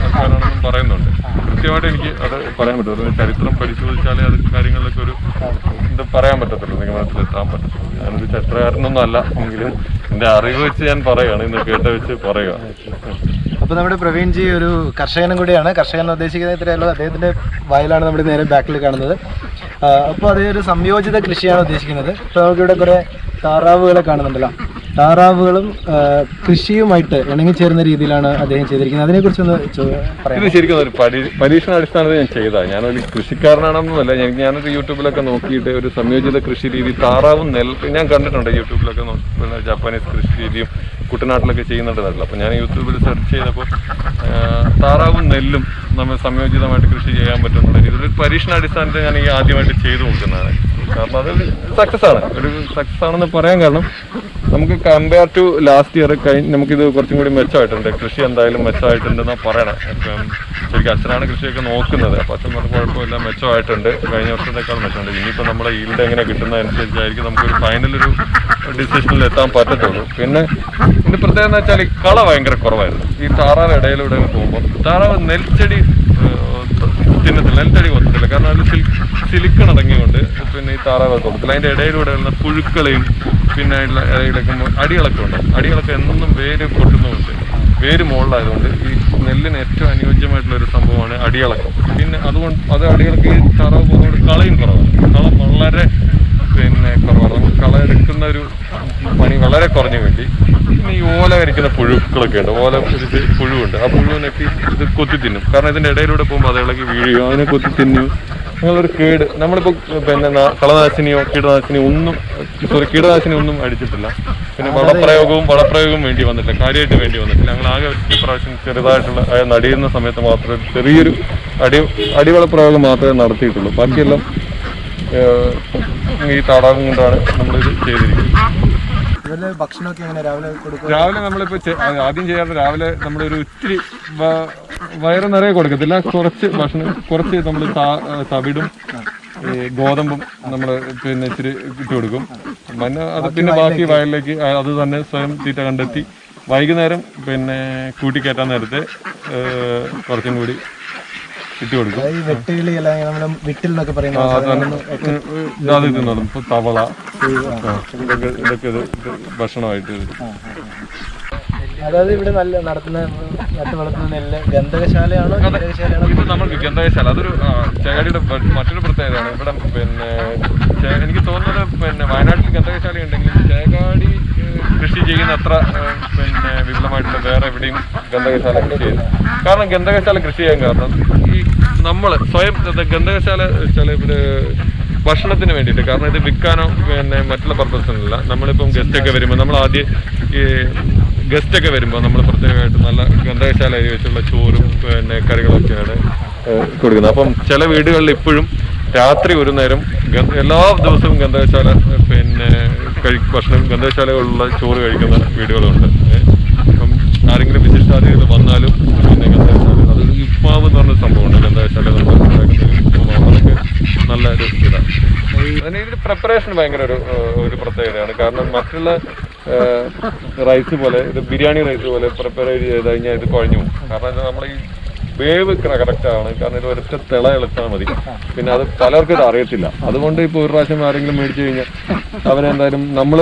S2: ആൾക്കാരാണെന്നും പറയുന്നുണ്ട് കൃത്യമായിട്ട് എനിക്ക് അത് പറയാൻ പറ്റുള്ളൂ ചരിത്രം പരിശോധിച്ചാലേ അത് കാര്യങ്ങളിലൊക്കെ ഒരു ഇത് പറയാൻ പറ്റത്തുള്ളൂ നിഗമനത്തിലെത്താൻ പറ്റത്തുള്ളൂ ഞാനൊരു ചരിത്രകാരനൊന്നും അല്ല എങ്കിലും എൻ്റെ അറിവ് വെച്ച് ഞാൻ പറയുകയാണ് ഇന്ന് കേട്ട വെച്ച് പറയുക
S1: അപ്പോൾ നമ്മുടെ പ്രവീൺജി ഒരു കർഷകനും കൂടിയാണ് കർഷകൻ ഉദ്ദേശിക്കുന്ന അദ്ദേഹത്തിന്റെ അദ്ദേഹത്തിൻ്റെ വയലാണ് നമ്മുടെ നേരെ ബാക്കിൽ കാണുന്നത് അപ്പോൾ അതേ ഒരു സംയോജിത കൃഷിയാണ് ഉദ്ദേശിക്കുന്നത് ഇപ്പോൾ നമുക്കിവിടെ കുറേ താറാവുകളെ കാണുന്നുണ്ടല്ലോ താറാവുകളും കൃഷിയുമായിട്ട് ഇണങ്ങിച്ചേരുന്ന രീതിയിലാണ് അദ്ദേഹം ചെയ്തിരിക്കുന്നത് അതിനെക്കുറിച്ചൊന്ന്
S2: ഇത് ശരിക്കും ഒരു അടിസ്ഥാനത്തിൽ ഞാൻ ചെയ്തതാണ് ഞാനൊരു കൃഷിക്കാരനാണെന്നല്ല ഞാൻ ഞാനൊരു യൂട്യൂബിലൊക്കെ നോക്കിയിട്ട് ഒരു സംയോജിത കൃഷി രീതി താറാവും നെൽ ഞാൻ കണ്ടിട്ടുണ്ട് യൂട്യൂബിലൊക്കെ നോക്കി ജാപ്പാനീസ് കൃഷി രീതിയും കുട്ടനാട്ടിലൊക്കെ ചെയ്യുന്നുണ്ടെന്നറിയില്ല അപ്പോൾ ഞാൻ യൂട്യൂബിൽ സെർച്ച് ചെയ്തപ്പോൾ താറാവും നെല്ലും നമ്മൾ സംയോജിതമായിട്ട് കൃഷി ചെയ്യാൻ പറ്റുന്നുള്ള രീതിയിൽ പരീക്ഷണാടിസ്ഥാനത്തിൽ ഞാൻ ഈ ആദ്യമായിട്ട് ചെയ്തു നോക്കുന്നതാണ് കാരണം അത് സക്സസ് ആണ് ഒരു സക്സസ് ആണെന്ന് പറയാൻ കാരണം നമുക്ക് കമ്പയർ ടു ലാസ്റ്റ് ഇയർ കഴിഞ്ഞ് നമുക്കിത് കുറച്ചും കൂടി മെച്ചമായിട്ടുണ്ട് കൃഷി എന്തായാലും മെച്ചമായിട്ടുണ്ടെന്നാണ് പറയണേ ഇപ്പം ശരിക്കും അച്ഛനാണ് കൃഷിയൊക്കെ നോക്കുന്നത് അപ്പം അച്ഛൻ പറഞ്ഞ കുഴപ്പമില്ല മെച്ചമായിട്ടുണ്ട് കഴിഞ്ഞ വർഷത്തേക്കാൾ മെച്ചമുണ്ട് ഇനിയിപ്പോൾ നമ്മളെ ഈൽഡ് എങ്ങനെ കിട്ടുന്നതനുസരിച്ചായിരിക്കും നമുക്കൊരു ഫൈനലൊരു ഡിസിഷനിൽ എത്താൻ പറ്റത്തുള്ളൂ പിന്നെ ഇതിൻ്റെ പ്രത്യേകത എന്ന് വെച്ചാൽ കള ഭയങ്കര കുറവായിരുന്നു ഈ താറാവ് ഇടയിലൂടെ പോകുമ്പോൾ താറാവ് നെൽച്ചെടി തിന്നത്തില്ല നെൽച്ചെടി കൊത്തത്തില്ല കാരണം അതിൽ സിൽക്ക് സിലിക്കൺ അടങ്ങിയുകൊണ്ട് പിന്നെ ഈ താറാവൊക്കെ കൊടുക്കില്ല അതിന്റെ ഇടയിലൂടെ ഉള്ള പുഴുക്കളെയും പിന്നെ ഇടയിലൊക്കെ അടികളൊക്കെ ഉണ്ട് അടികളൊക്കെ എന്നും വേര് കൊട്ടുന്നുമുണ്ട് വേര് മുകളിലായതുകൊണ്ട് ഈ നെല്ലിന് ഏറ്റവും അനുയോജ്യമായിട്ടുള്ള ഒരു സംഭവമാണ് അടിയിളക്കം പിന്നെ അതുകൊണ്ട് അത് അടികൾക്ക് ഈ താറാവ് പോകുന്നതുകൊണ്ട് കളയും കുറവാണ് കള വളരെ പിന്നെ കുറവാണ് കള എടുക്കുന്ന ഒരു പണി വളരെ കുറഞ്ഞു വേണ്ടി പിന്നെ ഈ ഓല കരിക്കുന്ന പുഴുക്കളൊക്കെ ഉണ്ട് ഓല ഇത് പുഴുവുണ്ട് ആ പുഴുവിനൊക്കെ ഇത് കൊത്തി തിന്നും കാരണം ഇതിൻ്റെ ഇടയിലൂടെ പോകുമ്പോൾ അതുകളൊക്കെ വീഴുകയും അതിനെ കൊത്തി തിന്നും ഞങ്ങളൊരു കേട് നമ്മളിപ്പോൾ പിന്നെ കളനാശിനിയോ കീടനാശിനിയോ ഒന്നും സോറി കീടനാശിനി ഒന്നും അടിച്ചിട്ടില്ല പിന്നെ വളപ്രയോഗവും വളപ്രയോഗവും വേണ്ടി വന്നിട്ടില്ല കാര്യമായിട്ട് വേണ്ടി വന്നിട്ടില്ല ഞങ്ങൾ ആകെ ഈ പ്രാവശ്യം ചെറുതായിട്ടുള്ള നടിയുന്ന സമയത്ത് മാത്രമേ ചെറിയൊരു അടി അടിവളപ്രയോഗം മാത്രമേ നടത്തിയിട്ടുള്ളൂ ബാക്കിയെല്ലാം ഈ തടാകം കൊണ്ടാണ് നമ്മളിത് ചെയ്തിരിക്കുന്നത്
S1: എങ്ങനെ രാവിലെ
S2: രാവിലെ നമ്മളിപ്പോ ആദ്യം ചെയ്യാറ് രാവിലെ നമ്മളൊരു ഇത്തിരി വയറ് നിറയെ കൊടുക്കത്തില്ല കുറച്ച് ഭക്ഷണം കുറച്ച് നമ്മൾ തവിടും ഗോതമ്പും നമ്മൾ പിന്നെ ഇച്ചിരി ഇട്ട് കൊടുക്കും പിന്നെ അത് പിന്നെ ബാക്കി വയലിലേക്ക് അത് തന്നെ സ്വയം തീറ്റ കണ്ടെത്തി വൈകുന്നേരം പിന്നെ കൂട്ടിക്കയറ്റാൻ നേരത്തെ കുറച്ചും കൂടി ഇട്ട് കൊടുക്കും
S1: ഈ വെട്ടുകിളി അല്ല നമ്മളെ വിട്ടിൽ എന്നൊക്കെ പറയുന്ന
S2: അത് തിന്നതും ഇപ്പൊ തവള ഇതൊക്കെ ഇതൊക്കെ ഇത് ഭക്ഷണമായിട്ട്
S1: അതായത് ഇവിടെ നല്ല നടത്തുന്ന നട്ട് വളർത്തുന്ന നെല്ല് ഗന്ധകശാലയാണോ
S2: ഇത് നമ്മൾ ഗന്ധകശാല അതൊരു ചേകാടിയുടെ മറ്റൊരു പ്രത്യേകതയാണ് ഇവിടെ പിന്നെ എനിക്ക് തോന്നുന്നത് പിന്നെ വയനാട്ടിൽ ഗന്ധകശാല ഉണ്ടെങ്കിൽ ചേകാടി കൃഷി ചെയ്യുന്ന അത്ര പിന്നെ വിപുലമായിട്ടുള്ള വേറെ എവിടെയും ഗന്ധകശാല കൃഷി ചെയ്യുന്നു കാരണം ഗന്ധകശാല കൃഷി ചെയ്യാൻ കാരണം ഈ നമ്മൾ സ്വയം ഗന്ധകശാല ചില ഇവിടെ ഭക്ഷണത്തിന് വേണ്ടിയിട്ട് കാരണം ഇത് വിൽക്കാനോ പിന്നെ മറ്റുള്ള പർപ്പസിനല്ല നമ്മളിപ്പം ഗസ്റ്റൊക്കെ വരുമ്പോൾ നമ്മൾ ആദ്യം ഈ ഗസ്റ്റൊക്കെ വരുമ്പോൾ നമ്മൾ പ്രത്യേകമായിട്ട് നല്ല ഗന്ധകശാല അരി വെച്ചുള്ള ചോറും പിന്നെ കറികളൊക്കെയാണ് കൊടുക്കുന്നത് അപ്പം ചില വീടുകളിൽ ഇപ്പോഴും രാത്രി ഒരു നേരം എല്ലാ ദിവസവും ഗന്ധകശാല പിന്നെ കഴി ഭക്ഷണം ഗന്ധകശാലകളുള്ള ചോറ് കഴിക്കുന്ന വീടുകളുണ്ട് അപ്പം ആരെങ്കിലും വിശിഷ്ടാതിഥികൾ വന്നാലും പിന്നെ ഗന്ധകശാല മാവ് എന്ന് പറഞ്ഞൊരു ഉണ്ട് എന്താ വെച്ചാൽ നമുക്ക് നല്ല ഒരു ഇതാണ് പ്രിപ്പറേഷൻ ഭയങ്കര ഒരു ഒരു പ്രത്യേകതയാണ് കാരണം മറ്റുള്ള റൈസ് പോലെ ഇത് ബിരിയാണി റൈസ് പോലെ പ്രിപ്പയർ ചെയ്ത് കഴിഞ്ഞാൽ ഇത് കുഴഞ്ഞു കാരണം നമ്മൾ ഈ വേവ് ആണ് കാരണം ഇത് ഒരച്ച തിള എളുത്താൽ മതി പിന്നെ അത് പലർക്കും ഇത് അറിയത്തില്ല അതുകൊണ്ട് ഇപ്പോൾ ഒരു പ്രാവശ്യം ആരെങ്കിലും മേടിച്ചു കഴിഞ്ഞാൽ അവരെന്തായാലും നമ്മൾ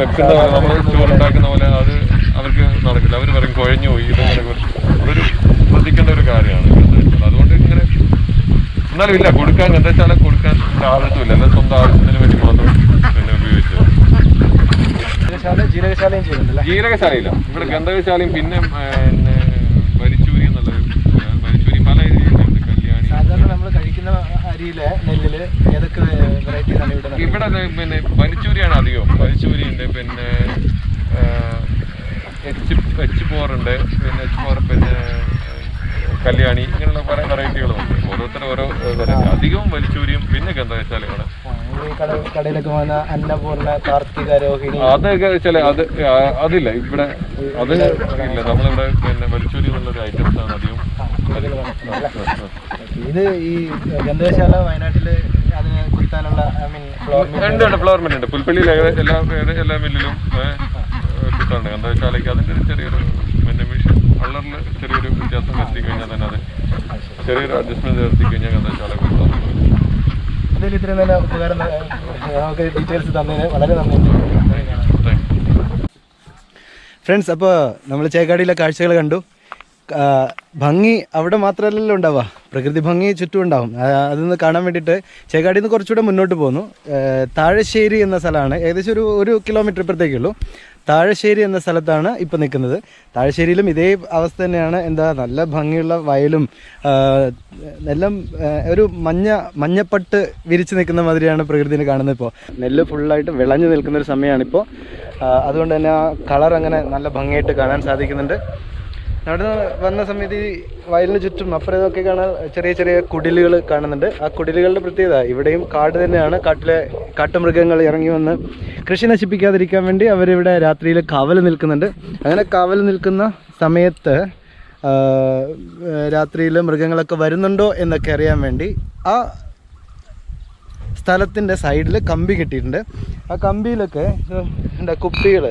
S2: വെക്കുന്ന നമ്മൾ ഉണ്ടാക്കുന്ന പോലെ അത് അവർക്ക് നടക്കില്ല അവർ പറയും കുഴഞ്ഞു പോയി ഇതെങ്ങനെ കുറച്ച് ശ്രദ്ധിക്കേണ്ട ഒരു കാര്യമാണ് അതുകൊണ്ട് ഇങ്ങനെ എന്നാലും ഇല്ല കൊടുക്കാൻ എന്താ കൊടുക്കാൻ ആവശ്യമില്ല അല്ല സ്വന്തം ആവശ്യത്തിന് വേണ്ടി മാത്രം പിന്നെ
S1: ഉപയോഗിച്ചത്
S2: ജീരകശാലയില്ല ഇവിടെ ഗന്ധകശാലയും പിന്നെ വലിച്ചൂരി എന്നുള്ളൊരു വലിച്ചൂരി പല രീതിയിലുണ്ട് കല്യാണി
S1: സാധാരണ നമ്മൾ കഴിക്കുന്ന അരിയിലെ നെല്ലില് ഏതൊക്കെ വെറൈറ്റീസാണ് ഇവിടെ
S2: ഇവിടെ പിന്നെ വലിച്ചൂരിയാണ് അധികം ഉണ്ട് പിന്നെ എച്ച് എച്ച് പോറുണ്ട് പിന്നെ എച്ച് പോർ പിന്നെ കല്യാണി ഇങ്ങനെയുള്ള പല വെറൈറ്റികളുമുണ്ട് ഓരോരുത്തർ ഓരോ അധികവും വലിച്ചൂരിയും പിന്നെ ഗന്ധകശാലയാണ്
S1: കടയിലൊക്കെ വന്ന അന്നപൂർണ കാർത്തിക രോഹിണി
S2: അതൊക്കെ ചില അത് അതില്ല ഇവിടെ അത് ഇല്ല നമ്മളിവിടെ പിന്നെ വലിച്ചൂരി എന്നുള്ളൊരു ഐറ്റംസ് ആണ് അധികം
S1: ഇത് ഈ ഗന്ധകശാല വയനാട്ടിൽ അതിന് കുത്താനുള്ള
S2: ഉണ്ട് ഉണ്ട് ഫ്ലവർ മില്ലുണ്ട് പുൽപ്പള്ളിയിൽ എല്ലാ എല്ലാ മില്ലിലും കുത്താറുണ്ട് ഗന്ധകശാലയ്ക്ക് അതിൻ്റെ ചെറിയൊരു കളറിൽ ചെറിയൊരു വ്യത്യാസം വരുത്തി കഴിഞ്ഞാൽ തന്നെ അത് ചെറിയൊരു അഡ്ജസ്റ്റ്മെന്റ് വരുത്തി കഴിഞ്ഞാൽ കന്നശാല
S1: അതിൽ ഇത്രയും നല്ല ഉപകാരം ഡീറ്റെയിൽസ് തന്നതിന് വളരെ നന്ദി ഫ്രണ്ട്സ് അപ്പോൾ നമ്മൾ ചേക്കാടിയിലെ കാഴ്ചകൾ കണ്ടു ഭംഗി അവിടെ മാത്രമല്ലല്ലോ ഉണ്ടാവുക പ്രകൃതി ഭംഗി ചുറ്റും ഉണ്ടാവും അതൊന്ന് കാണാൻ വേണ്ടിയിട്ട് ചേകാടിയിൽ നിന്ന് കുറച്ചുകൂടെ മുന്നോട്ട് പോന്നു താഴശ്ശേരി എന്ന സ്ഥലമാണ് ഏകദേശം ഒരു ഒരു കിലോമീറ്റർ ഇപ്പുറത്തേക്കുള്ളൂ താഴശ്ശേരി എന്ന സ്ഥലത്താണ് ഇപ്പോൾ നിൽക്കുന്നത് താഴശ്ശേരിയിലും ഇതേ അവസ്ഥ തന്നെയാണ് എന്താ നല്ല ഭംഗിയുള്ള വയലും എല്ലാം ഒരു മഞ്ഞ മഞ്ഞപ്പട്ട് വിരിച്ചു നിൽക്കുന്ന മാതിരിയാണ് പ്രകൃതിനെ കാണുന്നത് ഇപ്പോൾ നെല്ല് ഫുള്ളായിട്ട് വിളഞ്ഞു നിൽക്കുന്ന ഒരു സമയമാണിപ്പോൾ അതുകൊണ്ട് തന്നെ ആ കളർ അങ്ങനെ നല്ല ഭംഗിയായിട്ട് കാണാൻ സാധിക്കുന്നുണ്ട് അവിടെ നിന്ന് വന്ന സമയത്ത് ഈ വയലിന് ചുറ്റും അപ്പുറം നോക്കി കാണാൻ ചെറിയ ചെറിയ കുടിലുകൾ കാണുന്നുണ്ട് ആ കുടിലുകളുടെ പ്രത്യേകത ഇവിടെയും കാട് തന്നെയാണ് കാട്ടിലെ കാട്ടുമൃഗങ്ങൾ ഇറങ്ങി വന്ന് കൃഷി നശിപ്പിക്കാതിരിക്കാൻ വേണ്ടി അവരിവിടെ രാത്രിയിൽ കാവൽ നിൽക്കുന്നുണ്ട് അങ്ങനെ കാവൽ നിൽക്കുന്ന സമയത്ത് രാത്രിയിൽ മൃഗങ്ങളൊക്കെ വരുന്നുണ്ടോ എന്നൊക്കെ അറിയാൻ വേണ്ടി ആ സ്ഥലത്തിൻ്റെ സൈഡിൽ കമ്പി കെട്ടിയിട്ടുണ്ട് ആ കമ്പിയിലൊക്കെ എന്താ കുപ്പികൾ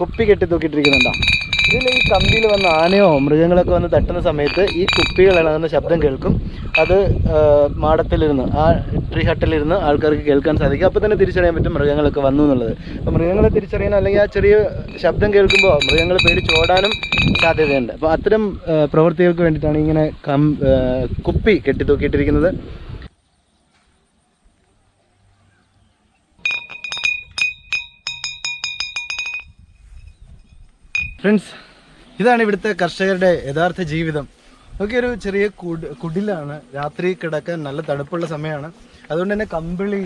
S1: കുപ്പി കെട്ടി തൂക്കിയിട്ടിരിക്കുന്നുണ്ടോ ഇതിൽ ഈ കമ്പിയിൽ വന്ന ആനയോ മൃഗങ്ങളൊക്കെ വന്ന് തട്ടുന്ന സമയത്ത് ഈ കുപ്പികൾ ഇളകുന്ന ശബ്ദം കേൾക്കും അത് മാടത്തിലിരുന്ന് ആ ട്രീ ഹട്ടിലിരുന്ന് ആൾക്കാർക്ക് കേൾക്കാൻ സാധിക്കും അപ്പോൾ തന്നെ തിരിച്ചറിയാൻ പറ്റും മൃഗങ്ങളൊക്കെ വന്നു എന്നുള്ളത് അപ്പോൾ മൃഗങ്ങളെ തിരിച്ചറിയാൻ അല്ലെങ്കിൽ ആ ചെറിയ ശബ്ദം കേൾക്കുമ്പോൾ മൃഗങ്ങൾ ചോടാനും സാധ്യതയുണ്ട് അപ്പോൾ അത്തരം പ്രവൃത്തികൾക്ക് വേണ്ടിയിട്ടാണ് ഇങ്ങനെ കം കുപ്പി കെട്ടിത്തൂക്കിയിട്ടിരിക്കുന്നത് ഫ്രണ്ട്സ് ഇതാണ് ഇവിടുത്തെ കർഷകരുടെ യഥാർത്ഥ ജീവിതം ഒക്കെ ഒരു ചെറിയ കുടിലാണ് രാത്രി കിടക്കാൻ നല്ല തണുപ്പുള്ള സമയമാണ് അതുകൊണ്ട് തന്നെ കമ്പിളി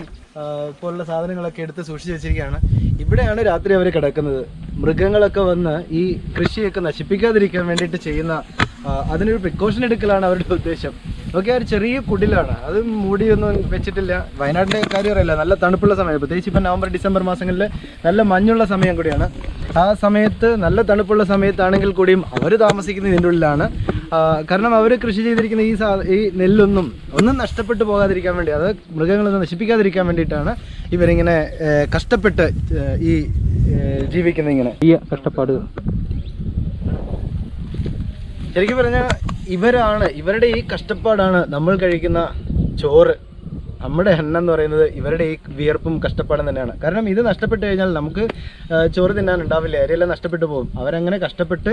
S1: പോലുള്ള സാധനങ്ങളൊക്കെ എടുത്ത് സൂക്ഷിച്ച് വെച്ചിരിക്കുകയാണ് ഇവിടെയാണ് രാത്രി അവർ കിടക്കുന്നത് മൃഗങ്ങളൊക്കെ വന്ന് ഈ കൃഷിയൊക്കെ നശിപ്പിക്കാതിരിക്കാൻ വേണ്ടിയിട്ട് ചെയ്യുന്ന അതിനൊരു പ്രിക്കോഷൻ എടുക്കലാണ് അവരുടെ ഉദ്ദേശം ഓക്കെ ഒരു ചെറിയ കുടിലാണ് അത് മൂടി ഒന്നും വെച്ചിട്ടില്ല വയനാട്ടിലെ കാര്യം അറിയില്ല നല്ല തണുപ്പുള്ള സമയം പ്രത്യേകിച്ച് ഇപ്പം നവംബർ ഡിസംബർ മാസങ്ങളിൽ നല്ല മഞ്ഞുള്ള സമയം കൂടിയാണ് ആ സമയത്ത് നല്ല തണുപ്പുള്ള സമയത്താണെങ്കിൽ കൂടിയും അവർ താമസിക്കുന്ന ഇതിൻ്റെ ഉള്ളിലാണ് കാരണം അവർ കൃഷി ചെയ്തിരിക്കുന്ന ഈ സാ ഈ നെല്ലൊന്നും ഒന്നും നഷ്ടപ്പെട്ടു പോകാതിരിക്കാൻ വേണ്ടി അത് മൃഗങ്ങളൊന്നും നശിപ്പിക്കാതിരിക്കാൻ വേണ്ടിയിട്ടാണ് ഇവരിങ്ങനെ കഷ്ടപ്പെട്ട് ഈ ജീവിക്കുന്ന ഇങ്ങനെ ഈ കഷ്ടപ്പാട് ശരിക്കും പറഞ്ഞാൽ ഇവരാണ് ഇവരുടെ ഈ കഷ്ടപ്പാടാണ് നമ്മൾ കഴിക്കുന്ന ചോറ് നമ്മുടെ എണ്ണ എന്ന് പറയുന്നത് ഇവരുടെ ഈ വിയർപ്പും കഷ്ടപ്പാടും തന്നെയാണ് കാരണം ഇത് നഷ്ടപ്പെട്ട് കഴിഞ്ഞാൽ നമുക്ക് ചോറ് തിന്നാൻ ഉണ്ടാവില്ല അരിയെല്ലാം നഷ്ടപ്പെട്ടു പോകും അവരങ്ങനെ കഷ്ടപ്പെട്ട്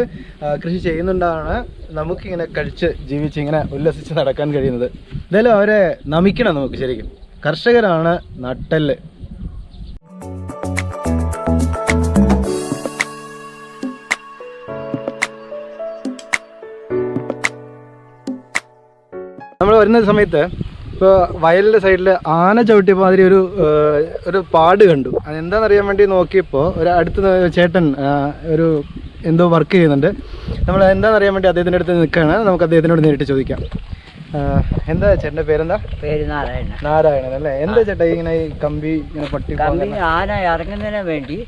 S1: കൃഷി ചെയ്യുന്നുണ്ടാണ് നമുക്കിങ്ങനെ കഴിച്ച് ജീവിച്ച് ഇങ്ങനെ ഉല്ലസിച്ച് നടക്കാൻ കഴിയുന്നത് എന്തായാലും അവരെ നമിക്കണം നമുക്ക് ശരിക്കും കർഷകരാണ് നട്ടല് വരുന്ന സമയത്ത് ഇപ്പോൾ വയലിൻ്റെ സൈഡിൽ ആന ചവിട്ടിയപ്പോൾ മാതിരി ഒരു ഒരു പാട് കണ്ടു അതെന്താണെന്നറിയാൻ വേണ്ടി നോക്കിയപ്പോൾ ഒരു അടുത്ത ചേട്ടൻ ഒരു എന്തോ വർക്ക് ചെയ്യുന്നുണ്ട് നമ്മൾ എന്താണെന്നറിയാൻ വേണ്ടി അദ്ദേഹത്തിൻ്റെ അടുത്ത് നിൽക്കുകയാണ് നമുക്ക് അദ്ദേഹത്തിനോട് നേരിട്ട് ചോദിക്കാം എന്താ ചേട്ടൻ്റെ പേരെന്താ
S3: പേര് നാരായണൻ
S1: നാരായണൻ അല്ലേ എന്താ ചേട്ടാ ഇങ്ങനെ ഈ കമ്പി ഇങ്ങനെ പട്ടി
S3: കമ്പി ആന ഇറങ്ങുന്നതിന് വേണ്ടി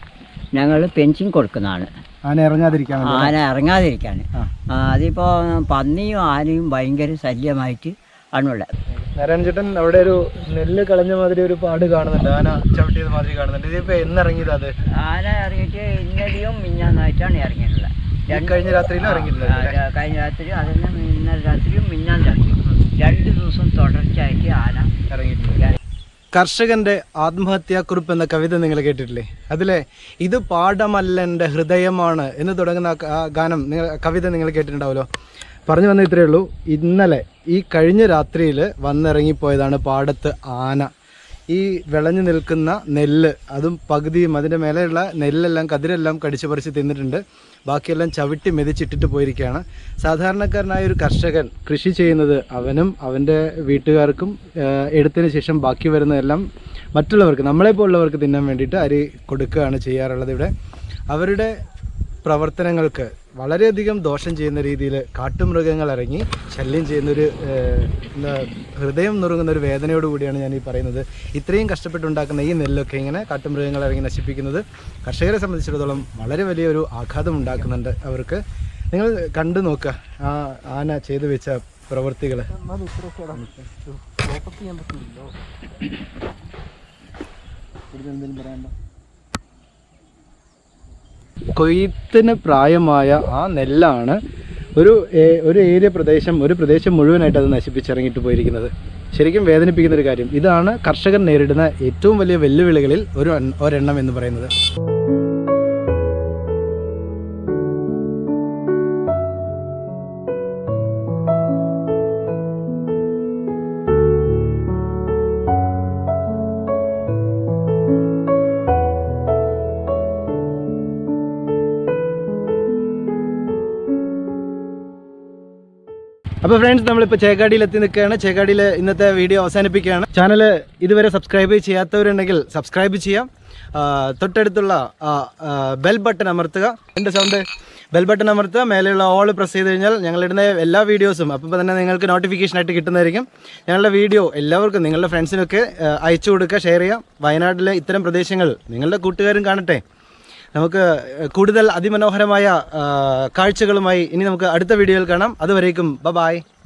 S3: ഞങ്ങൾ പെൻഷൻ കൊടുക്കുന്നതാണ്
S1: ആന ഇറങ്ങാതിരിക്കാൻ
S3: ആന ഇറങ്ങാതിരിക്കാൻ അതിപ്പോൾ പന്നിയും ആനയും ഭയങ്കര ശല്യമായിട്ട് ആണുള്ള
S1: നാരായണ അവിടെ ഒരു നെല്ല് കളഞ്ഞ മാതിരി ഒരു പാട് കാണുന്നുണ്ട് ആന ചവിട്ടിയത് മാതിരി കാണുന്നുണ്ട് ഇതിപ്പോ എന്നിറങ്ങിയത് അത്
S3: ആന ഇറങ്ങിയിട്ട് ഇന്നലെയും മിന്നാന്നായിട്ടാണ് ഇറങ്ങിയിട്ടുള്ളത്
S1: കഴിഞ്ഞ രാത്രിയിലും ഇറങ്ങിയിട്ടുണ്ട്
S3: കഴിഞ്ഞ രാത്രിയും അതെല്ലാം ഇന്നലെ രാത്രിയും മിന്നാൻ രാത്രിയും രണ്ട് ദിവസം തുടർച്ചയായിട്ട് ആന ഇറങ്ങിയിട്ടുണ്ട്
S1: കർഷകന്റെ ആത്മഹത്യാക്കുറിപ്പ് എന്ന കവിത നിങ്ങൾ കേട്ടിട്ടില്ലേ അതിലെ ഇത് പാഠമല്ല എൻ്റെ ഹൃദയമാണ് എന്ന് തുടങ്ങുന്ന ഗാനം നിങ്ങൾ കവിത നിങ്ങൾ കേട്ടിട്ടുണ്ടാവുമല്ലോ പറഞ്ഞു വന്ന ഇത്രയേ ഉള്ളൂ ഇന്നലെ ഈ കഴിഞ്ഞ രാത്രിയിൽ വന്നിറങ്ങിപ്പോയതാണ് പാടത്ത് ആന ഈ വിളഞ്ഞു നിൽക്കുന്ന നെല്ല് അതും പകുതിയും അതിൻ്റെ മേലെയുള്ള നെല്ലെല്ലാം കതിരെല്ലാം കടിച്ചു പറിച്ച് തിന്നിട്ടുണ്ട് ബാക്കിയെല്ലാം ചവിട്ടി മെതിച്ചിട്ടിട്ട് പോയിരിക്കുകയാണ് സാധാരണക്കാരനായ ഒരു കർഷകൻ കൃഷി ചെയ്യുന്നത് അവനും അവൻ്റെ വീട്ടുകാർക്കും എടുത്തതിന് ശേഷം ബാക്കി വരുന്നതെല്ലാം മറ്റുള്ളവർക്ക് നമ്മളെപ്പോലുള്ളവർക്ക് തിന്നാൻ വേണ്ടിയിട്ട് അരി കൊടുക്കുകയാണ് ചെയ്യാറുള്ളത് ഇവിടെ അവരുടെ പ്രവർത്തനങ്ങൾക്ക് വളരെയധികം ദോഷം ചെയ്യുന്ന രീതിയിൽ കാട്ടുമൃഗങ്ങൾ ഇറങ്ങി ശല്യം ചെയ്യുന്നൊരു ഹൃദയം നുറുങ്ങുന്ന ഒരു വേദനയോടുകൂടിയാണ് കൂടിയാണ് ഞാൻ ഈ പറയുന്നത് ഇത്രയും കഷ്ടപ്പെട്ടുണ്ടാക്കുന്ന ഈ നെല്ലൊക്കെ ഇങ്ങനെ കാട്ടുമൃഗങ്ങൾ ഇറങ്ങി നശിപ്പിക്കുന്നത് കർഷകരെ സംബന്ധിച്ചിടത്തോളം വളരെ വലിയൊരു ആഘാതം ഉണ്ടാക്കുന്നുണ്ട് അവർക്ക് നിങ്ങൾ കണ്ടു നോക്കുക ആ ആന ചെയ്തു വെച്ച പ്രവൃത്തികൾ എന്തെങ്കിലും കൊയ്ത്തിന് പ്രായമായ ആ നെല്ലാണ് ഒരു ഒരു ഏരിയ പ്രദേശം ഒരു പ്രദേശം മുഴുവനായിട്ട് അത് നശിപ്പിച്ചിറങ്ങിയിട്ട് പോയിരിക്കുന്നത് ശരിക്കും വേദനിപ്പിക്കുന്ന ഒരു കാര്യം ഇതാണ് കർഷകർ നേരിടുന്ന ഏറ്റവും വലിയ വെല്ലുവിളികളിൽ ഒരു ഒരെണ്ണം എന്ന് പറയുന്നത് അപ്പോൾ ഫ്രണ്ട്സ് നമ്മളിപ്പോ ചേക്കാടിയിൽ എത്തി നിൽക്കുകയാണ് ചേക്കാടിയിൽ ഇന്നത്തെ വീഡിയോ അവസാനിപ്പിക്കുകയാണ് ചാനൽ ഇതുവരെ സബ്സ്ക്രൈബ് ചെയ്യാത്തവരുണ്ടെങ്കിൽ സബ്സ്ക്രൈബ് ചെയ്യാം തൊട്ടടുത്തുള്ള ബെൽ ബട്ടൺ അമർത്തുക എന്റെ സൗണ്ട് ബെൽ ബട്ടൺ അമർത്തുക മേലെയുള്ള ഓൾ പ്രസ് ചെയ്ത് കഴിഞ്ഞാൽ ഞങ്ങളിടുന്ന എല്ലാ വീഡിയോസും അപ്പോൾ തന്നെ നിങ്ങൾക്ക് ആയിട്ട് കിട്ടുന്നതായിരിക്കും ഞങ്ങളുടെ വീഡിയോ എല്ലാവർക്കും നിങ്ങളുടെ ഫ്രണ്ട്സിനൊക്കെ അയച്ചു കൊടുക്കുക ഷെയർ ചെയ്യുക വയനാട്ടിലെ ഇത്തരം പ്രദേശങ്ങൾ നിങ്ങളുടെ കൂട്ടുകാരും കാണട്ടെ നമുക്ക് കൂടുതൽ അതിമനോഹരമായ കാഴ്ചകളുമായി ഇനി നമുക്ക് അടുത്ത വീഡിയോയിൽ കാണാം അതുവരേക്കും ബ ബായ്